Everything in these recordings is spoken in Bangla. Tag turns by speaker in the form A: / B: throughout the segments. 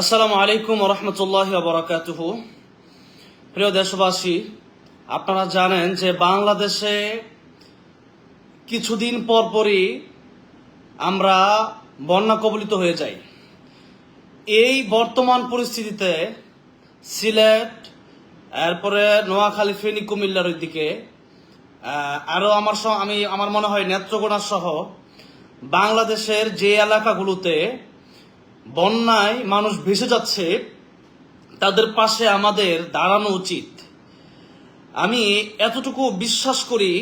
A: আসসালামু আলাইকুম রহমতুল্লাহ বরাকাতুহ। প্রিয় দেশবাসী, আপনারা জানেন যে বাংলাদেশে কিছুদিন পর পরই আমরা বন্যা কবলিত হয়ে যাই। এই বর্তমান পরিস্থিতিতে সিলেট, এরপরে নোয়াখালী, ফেনী, কুমিল্লার ওই দিকে আরও আমার আমি আমার মনে হয় নেত্রকোনা সহ বাংলাদেশের যে এলাকাগুলোতে বন্যায় মানুষ ভেসে যাচ্ছে, তাদের পাশে আমাদের দাঁড়ানো উচিত। আমি এতটুকু বিশ্বাস করি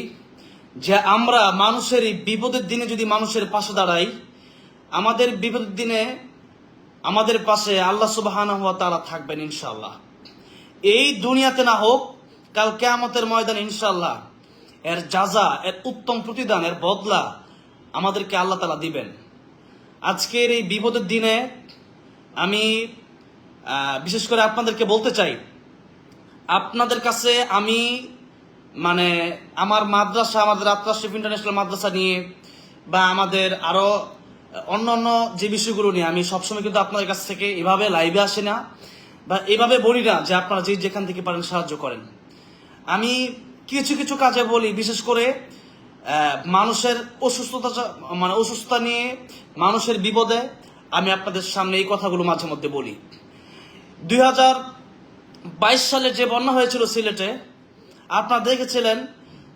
A: যে আমরা মানুষের এই বিপদের দিনে যদি মানুষের পাশে দাঁড়াই, আমাদের বিপদের দিনে আমাদের পাশে আল্লাহ সুবাহান হওয়া তারা থাকবেন ইনশাল্লাহ এই দুনিয়াতে না হোক, কাল কেয়ামতের ময়দান ইনশাল্লাহ এর যাজা এর উত্তম প্রতিদান, এর বদলা আমাদেরকে আল্লাহ তালা দিবেন। আজকের এই বিপদের দিনে আমি বিশেষ করে আপনাদেরকে বলতে চাই, আপনাদের কাছে আমি মানে আমার মাদ্রাসা, আমাদের আত্রাশিফ ইন্টারন্যাশনাল মাদ্রাসা নিয়ে বা আমাদের আরও অন্য অন্য যে বিষয়গুলো নিয়ে আমি সবসময় কিন্তু আপনাদের কাছ থেকে এভাবে লাইভে আসি না বা এভাবে বলি না যে আপনারা যে যেখান থেকে পারেন সাহায্য করেন। আমি কিছু কিছু কাজে বলি, বিশেষ করে মানুষের অসুস্থতা মানে অসুস্থতা নিয়ে মানুষের বিপদে আমি আপনাদের সামনে এই কথাগুলো মাঝে মধ্যে বলি। দুই বাইশ সালে যে বন্যা হয়েছিল সিলেটে, আপনারা দেখেছিলেন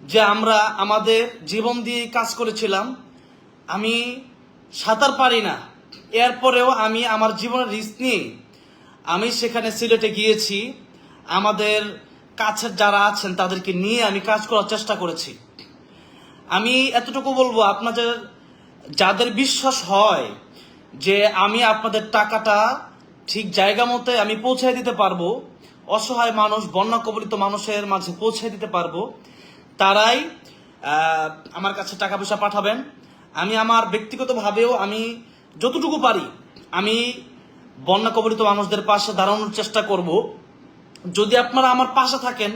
A: যে আমরা আমাদের জীবন দিয়ে কাজ করেছিলাম। আমি সাঁতার পারি না। এরপরেও আমি আমার জীবনের রিস্ক নিয়ে আমি সেখানে সিলেটে গিয়েছি। আমাদের কাছের যারা আছেন তাদেরকে নিয়ে আমি কাজ করার চেষ্টা করেছি। আমি এতটুকু বলব, আপনাদের, যাদের বিশ্বাস হয় যে আমি আপনাদের টাকাটা ঠিক জায়গা মতে আমি পৌঁছে দিতে পারব, অসহায় মানুষ বন্যা কবলিত মানুষের মাঝে পৌঁছে দিতে পারব, তারাই আমার কাছে টাকা পয়সা পাঠাবেন। আমি আমার ব্যক্তিগতভাবেও আমি যতটুকু পারি, আমি বন্যা কবলিত মানুষদের পাশে দাঁড়ানোর চেষ্টা করব। যদি আপনারা আমার পাশে থাকেন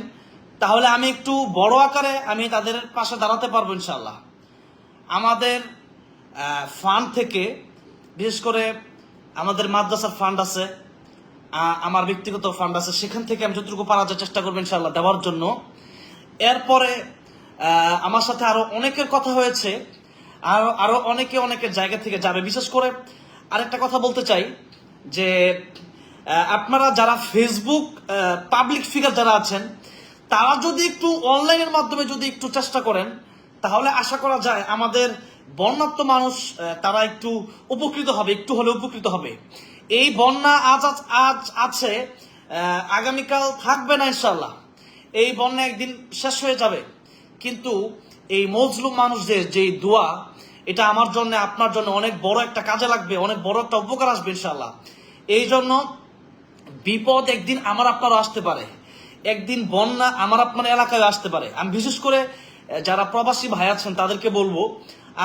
A: তাহলে আমি একটু বড় আকারে আমি তাদের পাশে দাঁড়াতে পারব ইনশাল্লাহ আমাদের ফান্ড থেকে, বিশেষ করে আমাদের মাদ্রাসার ফান্ড আছে আমার ব্যক্তিগত ফান্ড আছে, সেখান থেকে আমি যতটুকু পারা যায় চেষ্টা করব ইনশাল্লাহ দেওয়ার জন্য। এরপরে আমার সাথে আরও অনেকের কথা হয়েছে, আর আরও অনেকে অনেকের জায়গা থেকে যাবে। বিশেষ করে আরেকটা কথা বলতে চাই, যে আপনারা যারা ফেসবুক পাবলিক ফিগার যারা আছেন তারা যদি একটু অনলাইনের মাধ্যমে যদি একটু চেষ্টা করেন, তাহলে আশা করা যায় আমাদের বন্যাত্ম মানুষ তারা একটু উপকৃত হবে, একটু হলে উপকৃত হবে। এই বন্যা আজ আজ আছে আগামীকাল থাকবে না ইনশাল্লাহ এই বন্যা একদিন শেষ হয়ে যাবে। কিন্তু এই মজলুম মানুষদের যে দোয়া, এটা আমার জন্য, আপনার জন্য অনেক বড় একটা কাজে লাগবে, অনেক বড় একটা উপকার আসবে ইনশাল্লাহ এই জন্য বিপদ একদিন আমার আপনারও আসতে পারে। একদিন বন্যা আমার আপনার এলাকায় আসতে পারে। আমি বিশেষ করে যারা প্রবাসী ভাই আছেন, তাদেরকে বলব,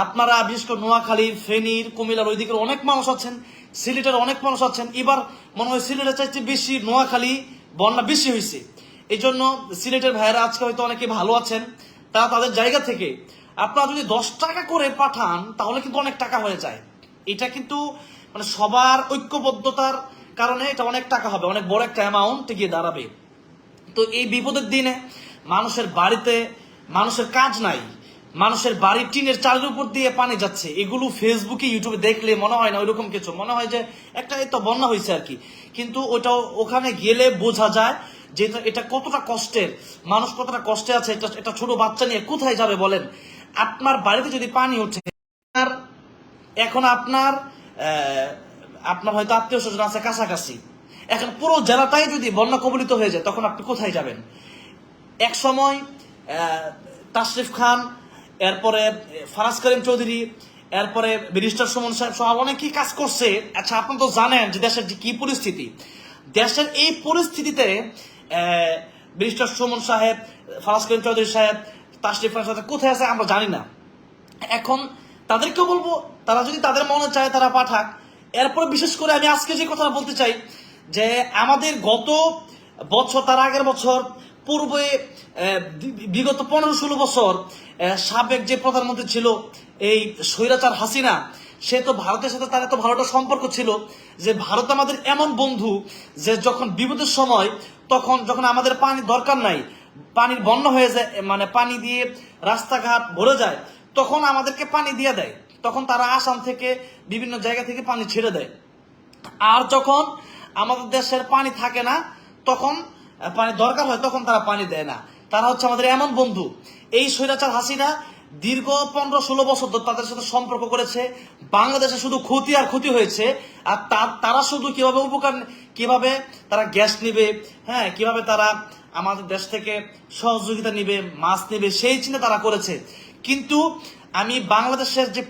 A: আপনারা বিশেষ করে নোয়াখালী, ফেনীর, কুমিল্লার ওই দিকের অনেক মানুষ আছেন, সিলেটের অনেক মানুষ আছেন। এবার মনে হয় সিলেটের চাইতে বেশি নোয়াখালী বন্যা বেশি হয়েছে। এই জন্য সিলেটের ভাইয়েরা আজকে হয়তো অনেকে ভালো আছেন, তারা তাদের জায়গা থেকে আপনারা যদি দশ টাকা করে পাঠান, তাহলে কিন্তু অনেক টাকা হয়ে যায়। এটা কিন্তু মানে সবার ঐক্যবদ্ধতার কারণে এটা অনেক টাকা হবে, অনেক বড় একটা অ্যামাউন্ট গিয়ে দাঁড়াবে। তো এই বিপদের দিনে মানুষের বাড়িতে মানুষের কাজ নাই। মানুষের বাড়ির টিনের চালের উপর দিয়ে পানি যাচ্ছে। এগুলো ফেসবুকে ইউটিউবে দেখলে মনে হয় না ওইরকম কিছু। মনে হয় যে একটা এই তো বন্যা হয়েছে আর কি। কিন্তু ওটা ওখানে গেলে বোঝা যায় যে এটা- কতটা কষ্টের। মানুষ কতটা কষ্টে আছে, এটা এটা ছোট বাচ্চা নিয়ে কোথায় যাবে বলেন? আপনার বাড়িতে যদি পানি ওঠে এখন আপনার আপনার হয়তো আত্মীয় স্বজন আছে কাছাকাছি। এখন পুরো জেলাটাই যদি বন্যা কবলিত হয়ে যায়, তখন আপনি কোথায় যাবেন? এক সময় তাশরিফ খান, এরপরে ফারাজ করিম চৌধুরী, এরপরে ব্যারিস্টার সুমন সাহেব সহ অনেকেই কাজ করছে। আচ্ছা আপনি তো জানেন যে দেশের যে কি পরিস্থিতি। দেশের এই পরিস্থিতিতে ব্যারিস্টার সুমন সাহেব, ফারাজ করিম চৌধুরী সাহেব, তাশরিফ খান সাহেব কোথায় আছে আমরা জানি না। এখন তাদেরকে বলব, তারা যদি তাদের মনে চায় তারা পাঠাক। এরপরে বিশেষ করে আমি আজকে যে কথা বলতে চাই যে আমাদের গত বছর, তার আগের বছর, পূর্বে বিগত পনেরো ষোলো বছর সাবেক যে প্রধানমন্ত্রী ছিল এই স্বৈরাচার হাসিনা, সে তো ভারতের সাথে তার এত ভালো একটা সম্পর্ক ছিল যে ভারত আমাদের এমন বন্ধু যে যখন বিপদের সময়, তখন যখন আমাদের পানি দরকার নাই, পানির বন্যা হয়ে যায় মানে পানি দিয়ে রাস্তাঘাট ভরে যায়, তখন আমাদেরকে পানি দিয়ে দেয়। তখন তারা আসাম থেকে বিভিন্ন জায়গা থেকে পানি ছেড়ে দেয়। আর যখন আমাদের দেশের পানি থাকে না, তখন পানি দরকার হয়, তখন তারা পানি দেয় না। তারা হচ্ছে আমাদের এমন বন্ধু। এই স্বৈরাচার হাসিনা দীর্ঘ পনেরো ষোলো বছর ধরে তাদের সাথে সম্পর্ক করেছে। বাংলাদেশে শুধু ক্ষতি আর ক্ষতি হয়েছে। আর তারা শুধু কীভাবে উপকার কীভাবে তারা গ্যাস নিবে হ্যাঁ কীভাবে তারা আমাদের দেশ থেকে সহযোগিতা নিবে, মাছ নেবে, সেই চিন্তা তারা করেছে। কিন্তু আমি বাংলাদেশের যে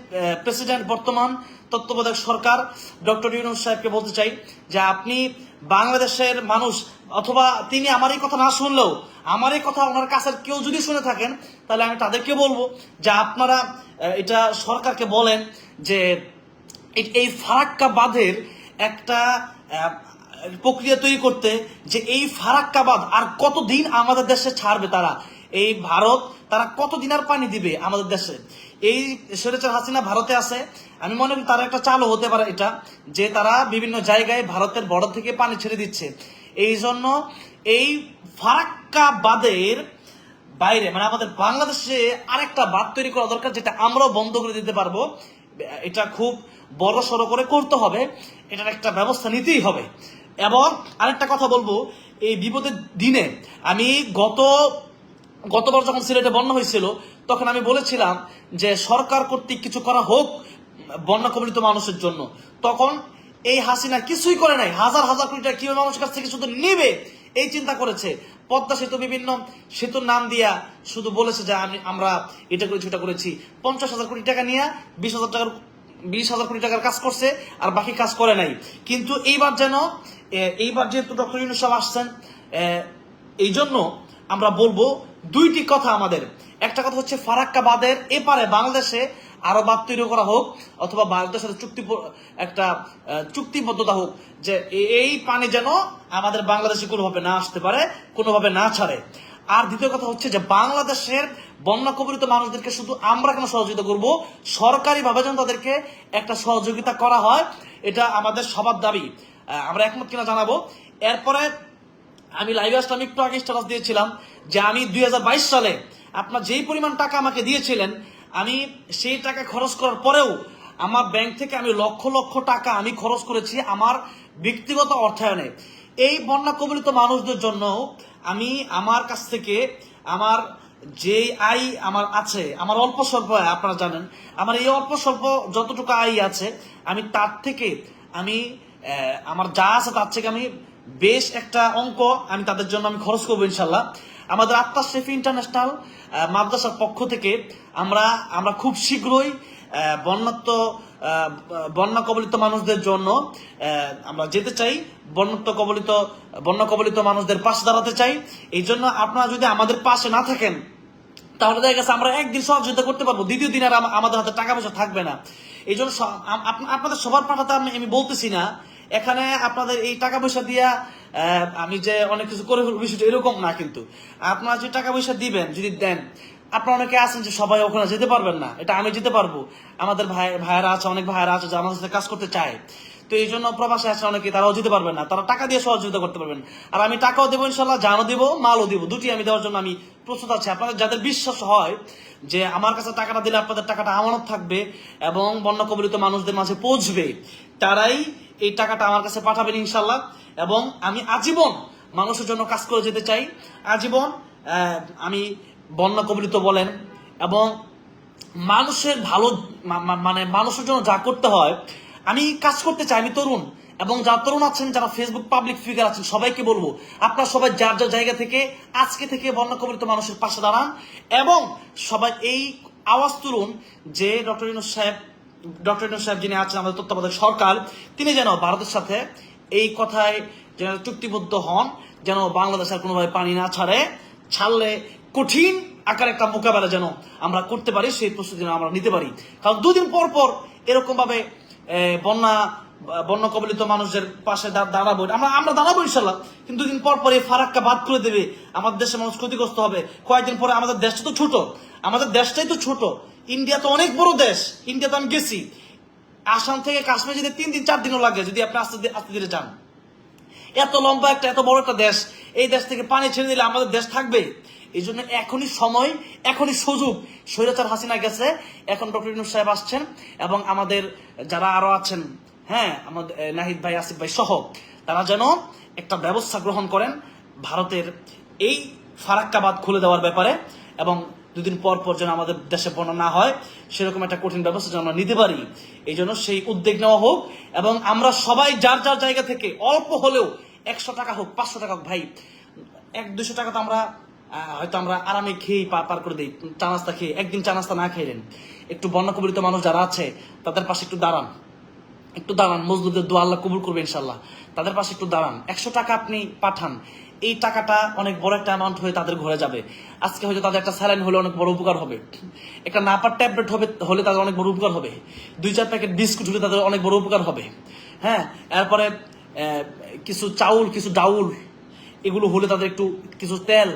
A: প্রেসিডেন্ট বর্তমান তত্ত্বাবধায়ক সরকার ডক্টর ইউনুস সাহেবকে বলতে চাই যে আপনি বাংলাদেশের মানুষ অথবা তিনি আমার এই কথা না শুনলেও আমার এই কথা ওনার কাছের কেউ যদি শুনে থাকেন, তাহলে আমি তাদেরকে বলব যে আপনারা এটা সরকারকে বলেন যে এই- ফারাক্কা বাঁধের একটা প্রক্রিয়া তৈরি করতে যে এই ফারাক্কা বাঁধ আর কতদিন আমাদের দেশে ছাড়বে তারা? এই ভারত তারা কতদিন আর পানি দিবে আমাদের দেশে? এই স্বৈরাচার হাসিনা ভারতে আছে আমি মনে করি তারা একটা চালু হতে পারে এটা, যে তারা বিভিন্ন জায়গায় ভারতের বর্ডার থেকে পানি ছেড়ে দিচ্ছে। এই জন্য এই ফারাক্কা বাঁধের বাইরে মানে আমাদের বাংলাদেশে আরেকটা বাদ তৈরি করা দরকার, যেটা আমরাও বন্ধ করে দিতে পারব। এটা খুব বড় সড়ো করে করতে হবে, এটার একটা ব্যবস্থা নিতেই হবে। এবং আরেকটা কথা বলব, এই বিপদের দিনে আমি গত, গতবার যখন সিলেটে বন্যা হয়েছিল, তখন আমি বলেছিলাম যে সরকার কর্তৃক কিছু করা হোক বন্যা কবলিত মানুষের জন্য। তখন এই হাসিনা কিছুই করে নাই। হাজার হাজার কোটি টাকা কীভাবে মানুষের কাছ থেকে শুধু নেবে? এই চিন্তা করেছে। পদ্মা সেতু বিভিন্ন সেতুর নাম দিয়া শুধু বলেছে যে আমি, আমরা এটা করেছি, ওটা করেছি। পঞ্চাশ হাজার কোটি টাকা নিয়ে বিশ হাজার টাকার, বিশ হাজার কোটি টাকার কাজ করছে আর বাকি কাজ করে নাই। কিন্তু এইবার যেন এইবার যেহেতু ডক্টর ইউনুস সাহেব আসছেন এই জন্য আমরা বলব দুইটি কথা আমাদের। একটা কথা হচ্ছে ফারাক্কাবাদের এপারে বাংলাদেশে আরও বাদ তৈরি করা হোক, অথবা ভারতের সাথে চুক্তি একটা চুক্তিবদ্ধতা হোক, যে এই পানি যেন আমাদের বাংলাদেশে কোনোভাবে না আসতে পারে, কোনোভাবে না ছাড়ে। আর দ্বিতীয় কথা হচ্ছে যে বাংলাদেশের বন্যা কবলিত মানুষদেরকে শুধু আমরা কেন সহযোগিতা করব? সরকারিভাবে যেন তাদেরকে একটা সহযোগিতা করা হয়, এটা আমাদের সবার দাবি। আমরা একমত কিনা জানাব। এরপরে আমি লাইভে আসলাম, একটু আগে স্ট্যাটাস দিয়েছিলাম যে আমি দুই হাজার বাইশ সালে আপনার যেই পরিমাণ টাকা আমাকে দিয়েছিলেন আমি সেই টাকা খরচ করার পরেও আমার ব্যাংক থেকে আমি লক্ষ লক্ষ টাকা আমি খরচ করেছি আমার ব্যক্তিগত অর্থায়নে। এই বন্যা কবলিত মানুষদের জন্য আমি আমার কাছ থেকে আমার যে আয় আমার আছে, আমার অল্প স্বল্প আয়, আপনারা জানেন, আমার এই অল্প স্বল্প যতটুকু আয় আছে, আমি তার থেকে আমি আমার যা আছে তার থেকে আমি বেশ একটা অঙ্ক আমি তাদের জন্য আমি খরচ করব ইনশাল্লাহ। আমাদের আত্মা শেফি ইন্টারন্যাশনাল মাদ্রাসার পক্ষ থেকে আমরা আমরা খুব শীঘ্রই বন্যাত্ম বন্যা কবলিত মানুষদের জন্য আমরা যেতে চাই বন্যাত্ম কবলিত, বন্যা কবলিত মানুষদের পাশে দাঁড়াতে চাই। এই জন্য আপনারা যদি আমাদের পাশে না থাকেন, তাহলে দেখা গেছে আমরা একদিন সহযোগিতা করতে পারব। দ্বিতীয় দিন আর আমাদের হাতে টাকা পয়সা থাকবে না। এই জন্য আপনাদের সবার পাঠাতে আমি বলতেছি না। এখানে আপনাদের এই টাকা পয়সা দিয়া আমি যে অনেক কিছু করে বিষয়টা এরকম না কিন্তু। আপনারা যে টাকা পয়সা দিবেন, যদি দেন, আপনারা অনেকে আছেন যে সবাই ওখানে যেতে পারবেন না, এটা আমি যেতে পারব। আমাদের ভাই, ভাইয়েরা আছে, অনেক ভাইয়েরা আছে যে আমাদের সাথে কাজ করতে চায়। তো এই জন্য প্রবাসে আছে অনেকে, তারাও যেতে পারবেন না। তারা টাকা দিয়ে সহযোগিতা করতে পারবেন। আর আমি টাকাও দেবো ইনশাল্লাহ, জানও দেবো, মালও দেবো। দুটি আমি দেওয়ার জন্য আমি প্রস্তুত আছি। আপনাদের যাদের বিশ্বাস হয় যে আমার কাছে টাকাটা দিলে আপনাদের টাকাটা আমানত থাকবে এবং বন্যা কবলিত মানুষদের মাঝে পৌঁছবে, তারাই এই টাকাটা আমার কাছে পাঠাবেন ইনশাল্লাহ। এবং আমি আজীবন মানুষের জন্য কাজ করে যেতে চাই। আজীবন আমি বন্যা কবলিত বলেন এবং মানুষের ভালো মানে মানুষের জন্য যা করতে হয়, আমি কাজ করতে চাই। আমি তরুণ এবং যারা তরুণ আছেন, যারা ফেসবুক পাবলিক ফিগার আছেন, সবাইকে বলব, আপনারা সবাই যার যার জায়গা থেকে, আজকে থেকে বন্যা কবলিত মানুষের পাশে দাঁড়ান এবং সবাই এই আওয়াজ তুলুন যে ডক্টর ইনুস সাহেব, ডক্টর ইনুস সাহেব যিনি আছেন আমাদের তত্ত্বাবধায়ক সরকার, তিনি যেন ভারতের সাথে এই কথায় যেন চুক্তিবদ্ধ হন যেন বাংলাদেশ আর কোনোভাবে পানি না ছাড়ে ছাড়লে কঠিন আকার একটা মোকাবেলা যেন আমরা করতে পারি সেই প্রস্তুতি আমরা নিতে পারি। কারণ দুদিন পর পর এরকম ভাবে আহ, বন্যা বন্যা কবলিত মানুষদের পাশে দাঁড়াবো। আমরা আমরা দাঁড়াবো ইনশাল্লাহ কিন্তু দুদিন পর পর এই ফারাক্কা বাদ করে দেবে। আমাদের দেশের মানুষ ক্ষতিগ্রস্ত হবে। কয়েকদিন পরে আমাদের দেশটা তো ছোট। আমাদের দেশটাই তো ছোট। ইন্ডিয়া তো অনেক বড় দেশ। ইন্ডিয়া তো আমি গেছি। আসাম থেকে কাশ্মীর যেতে তিন দিন, চার দিনও লাগে, যদি আপনি আস্তে আস্তে ধীরে যান এত লম্বা একটা, এত বড় একটা দেশ, এই দেশ থেকে পানি ছেড়ে দিলে আমাদের দেশ থাকবে। এই জন্য এখনই সময়, এখনই সুযোগ। স্বৈরাচার হাসিনা গেছে, এখন ডক্টর ইউনুস সাহেব আসছেন, এবং আমাদের যারা আরও আছেন হ্যাঁ আমাদের নাহিদ ভাই, আসিফ ভাই সহ, তারা যেন একটা ব্যবস্থা গ্রহণ করেন ভারতের এই ফারাক্কাবাদ খুলে দেওয়ার ব্যাপারে, এবং দুদিন পর পর যেন আমাদের দেশে বন্যা না হয়, সেরকম একটা কঠিন ব্যবস্থা যেন আমরা নিতে পারি। এই জন্য সেই উদ্যোগ নেওয়া হোক এবং আমরা সবাই যার যার জায়গা থেকে অল্প হলেও একশো টাকা হোক, পাঁচশো টাকা হোক, ভাই, এক দুশো টাকা তো আমরা হয়তো আমরা আরামে খেয়েই পার করে দিই, চা নাস্তা খেয়ে, একদিন চা নাস্তা না খাইলেন একটু বন্যা কবলিত মানুষ যারা আছে, তাদের পাশে একটু দাঁড়ান। একটু দাঁড়ান, মজদুরদের দোয়া আল্লাহ কবুল করবে ইনশাল্লাহ তাদের পাশে একটু দাঁড়ান। একশো টাকা আপনি পাঠান। এই টাকাটা অনেক বড় একটা অ্যামাউন্ট হয়ে তাদের ঘরে যাবে। আজকে হয়তো তাদের একটা স্যালাইন হলে অনেক বড় উপকার হবে। একটা নাপার ট্যাবলেট হবে হলে তাদের অনেক বড় উপকার হবে। দুই চার প্যাকেট বিস্কুট হলে তাদের অনেক বড় উপকার হবে। হ্যাঁ এরপরে কিছু চাউল, কিছু ডাউল, এগুলো হলে তাদের একটু, কিছু তেল,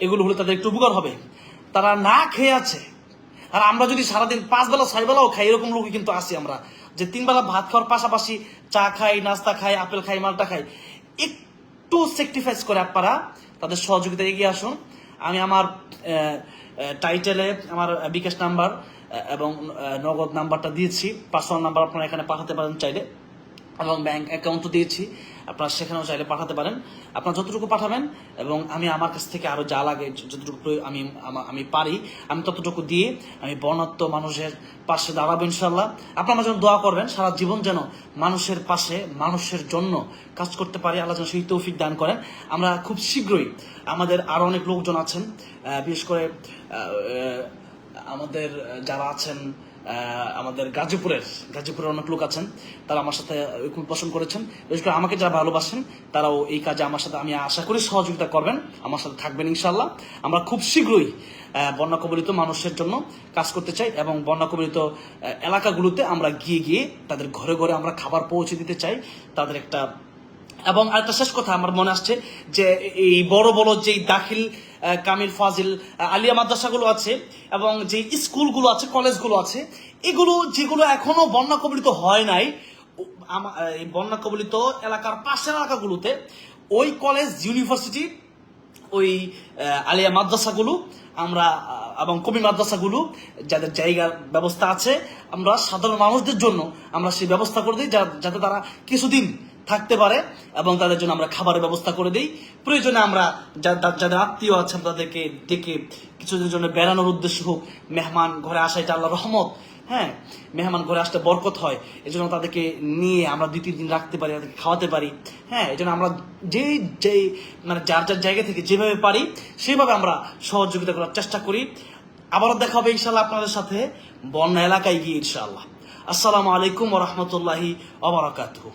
A: এগুলো হলে তাদের একটু উপকার হবে। তারা না খেয়ে আছে। আর আমরা যদি সারাদিন পাঁচ বেলা ছয় বেলাও খাই, এরকম লোকই কিন্তু আছি আমরা। যে তিনবেলা ভাত খাওয়ার পাশাপাশি চা খাই, নাস্তা খাই, আপেল খাই, মালটা খাই, একটু স্যাক্রিফাইস করে আপনারা তাদের সহযোগিতা এগিয়ে আসুন। আমি আমার টাইটেলে আমার বিকাশ নাম্বার এবং নগদ নাম্বারটা দিয়েছি। পার্সোনাল নাম্বার আপনারা এখানে পাঠাতে পারেন চাইলে। এবং ব্যাংক অ্যাকাউন্টও দিয়েছি। আপনারা সেখানেও চাইলে পাঠাতে পারেন। আপনারা যতটুকু পাঠাবেন এবং আমি আমার কাছ থেকে আরও যা লাগে যতটুকু আমি আমি পারি, আমি ততটুকু দিয়ে আমি বর্ণাত্ম মানুষের পাশে দাঁড়াবো ইনশাল্লাহ আপনারা জন্য দোয়া করবেন, সারা জীবন যেন মানুষের পাশে, মানুষের জন্য কাজ করতে পারি। আল্লাহ যেন সেই তৌফিক দান করেন। আমরা খুব শীঘ্রই আমাদের আরও অনেক লোকজন আছেন বিশেষ করে আমাদের যারা আছেন আমাদের গাজীপুরের গাজীপুরের অনেক লোক আছেন, তারা আমার সাথে খুব পছন্দ করেছেন। বিশেষ করে আমাকে যারা ভালোবাসেন, তারাও এই কাজে আমার সাথে, আমি আশা করি সহযোগিতা করবেন, আমার সাথে থাকবেন ইনশাল্লাহ আমরা খুব শীঘ্রই বন্যা কবলিত মানুষের জন্য কাজ করতে চাই এবং বন্যা কবলিত এলাকাগুলোতে আমরা গিয়ে গিয়ে তাদের ঘরে ঘরে আমরা খাবার পৌঁছে দিতে চাই। তাদের একটা এবং আরেকটা শেষ কথা আমার মনে আসছে যে এই বড় বড় যেই দাখিল কামিল, ফাজিল আলিয়া মাদ্রাসাগুলো আছে এবং যে স্কুলগুলো আছে, কলেজগুলো আছে, এগুলো যেগুলো এখনও বন্যা কবলিত হয় নাই এই বন্যা কবলিত এলাকার পাশের এলাকাগুলোতে, ওই কলেজ, ইউনিভার্সিটি, ওই আলিয়া মাদ্রাসাগুলো, আমরা এবং কবি মাদ্রাসাগুলো, যাদের জায়গার ব্যবস্থা আছে, আমরা সাধারণ মানুষদের জন্য আমরা সেই ব্যবস্থা করে দিই যাতে তারা কিছুদিন থাকতে পারে এবং তাদের জন্য আমরা খাবারের ব্যবস্থা করে দিই। প্রয়োজনে আমরা যাদের আত্মীয় আছেন তাদেরকে ডেকে কিছুদিনের জন্য বেড়ানোর উদ্দেশ্য হোক, মেহমান ঘরে আসা এটা আল্লাহ রহমত হ্যাঁ? মেহমান ঘরে আসতে বরকত হয় এই জন্য তাদেরকে নিয়ে আমরা দুই তিন দিন রাখতে পারি, তাদেরকে খাওয়াতে পারি হ্যাঁ? এই জন্য আমরা যেই যেই মানে যার যার জায়গা থেকে যেভাবে পারি, সেভাবে আমরা সহযোগিতা করার চেষ্টা করি। আবারও দেখা হবে ইনশাল্লাহ আপনাদের সাথে বন্যা এলাকায় গিয়ে ইনশাআল্লাহ। আসসালামু আলাইকুম রহমতুল্লাহি আবরাকাতুহ